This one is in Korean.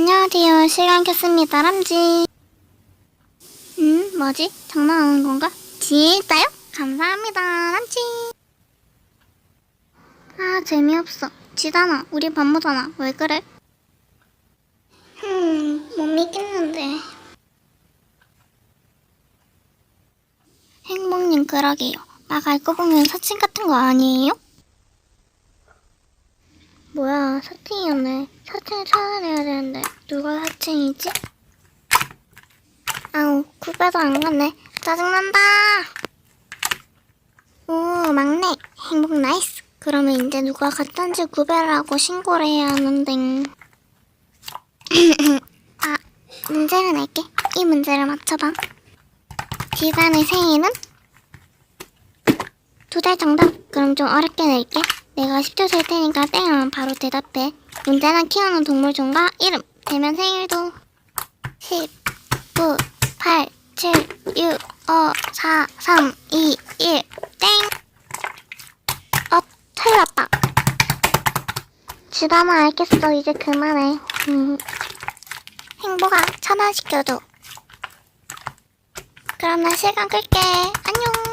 안녕하세요. 시간 켰습니다. 람지. 음, 뭐지? 장난하는 건가? 진짜요? 감사합니다. 람지. 아, 재미없어. 지잖아. 우리 반모잖아. 왜 그래? 흠, 못 믿겠는데. 행복님 그러게요. 막 알고 보면 사칭 같은 거 아니에요? 뭐야, 사칭이었네. 사칭을 찾아내야 되는데 누가 사칭이지? 아우, 구배도 안 갔네. 짜증난다. 오, 막내. 행복 나이스. 그러면 이제 누가 갔던지 구별을 하고 신고를 해야 하는데. 아, 문제를 낼게. 이 문제를 맞춰봐. 지단의 생일은? 두 달 정답? 그럼 좀 어렵게 낼게. 내가 10초 셀 테니까 땡하면 바로 대답해. 문제는 키우는 동물 종과 이름. 되면 생일도 10, 9, 8, 7, 6, 5, 4, 3, 2, 1, 땡! 어, 틀렸다. 주담아 알겠어. 이제 그만해. 음. 행복아, 차단시켜줘. 그럼 나 시간 끌게. 안녕.